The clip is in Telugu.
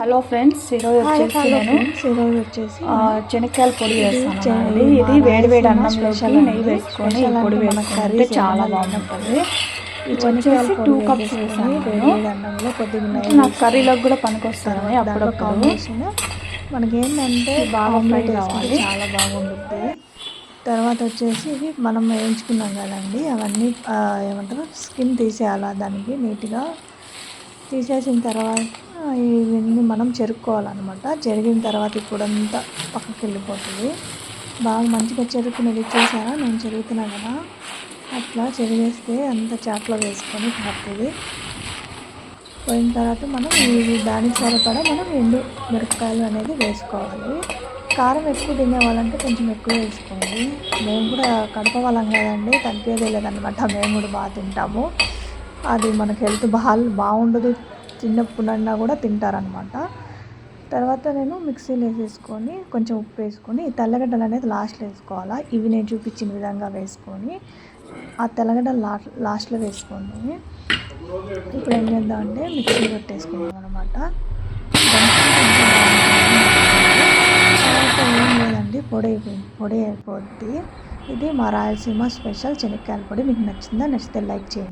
హలో ఫ్రెండ్స్ ఈరోజు వచ్చేసి నేను ఈరోజు వచ్చేసి ఆ, శనక్కాయల పొడి వేస్తాను ఇది వేడి వేడి అన్నంలోకి స్పెషల్ నెయ్యి. వేసుకొని పొడి వేసుకుంటే చాలా బాగుంటుంది. ఈ ఇది వచ్చేసి టూ కప్స్ వేసాను అన్నంలో కొద్దిగా నాకు కర్రీలోకి కూడా పనికొస్తుంది దాంట్లో అప్పుడప్పుడు. కాంబినేషన్ మనకి ఏంటంటే బాగా ఫ్రై కావాలి. చాలా బాగుంటుంది. తర్వాత వచ్చేసి ఇవి మనం వేయించుకున్నాం కదండి అవన్నీ ఏమంటారు స్కిన్ తీసేయాలా దానికి నీట్గా? తీసేసిన తర్వాత ఇవన్నీ మనం చెరుక్కోవాలన్నమాట. చెరిగిన తర్వాత ఇప్పుడంతా పక్కకి వెళ్ళిపోతుంది బాగా మంచిగా చెరుకునేది చూసారా? నేను చెరుగుతున్నాను కదా? అట్లా చెరిగేస్తే అంత చాట్లో వేసుకొని పడుతుంది పోయిన తర్వాత మనం ఇవి దానికి సరిపడా మనం ఎండు మిరపకాయలు అనేది వేసుకోవాలి. కారం ఎక్కువ తినేవాళ్ళంటే కొంచెం ఎక్కువ వేసుకోండి. మేము కూడా కడప వాళ్ళం కదండి తగ్గేదే లేదనమాట మేము కూడా బాగా తింటాము. అది మనకి హెల్త్ బాగా బాగుండదు. చిన్నప్పుడన్నా కూడా తింటారనమాట తర్వాత నేను మిక్సీలో వేసేసుకొని కొంచెం ఉప్పు వేసుకొని ఈ తెల్లగడ్డలు అనేది లాస్ట్లో వేసుకోవాలా? ఇవి నేను చూపించిన విధంగా వేసుకొని ఆ తెల్లగడ్డలు లా లాస్ట్లో వేసుకోండి ఇప్పుడు ఏం చేద్దామంటే మిక్సీ పెట్టేసుకుందాం అనమాట ఏం లేదండి పొడి అయిపోయింది పొడి అయిపోద్ది. ఇది మా రాయలసీమ స్పెషల్ శనక్కాయల పొడి. మీకు నచ్చిందా? నచ్చితే లైక్ చేయండి.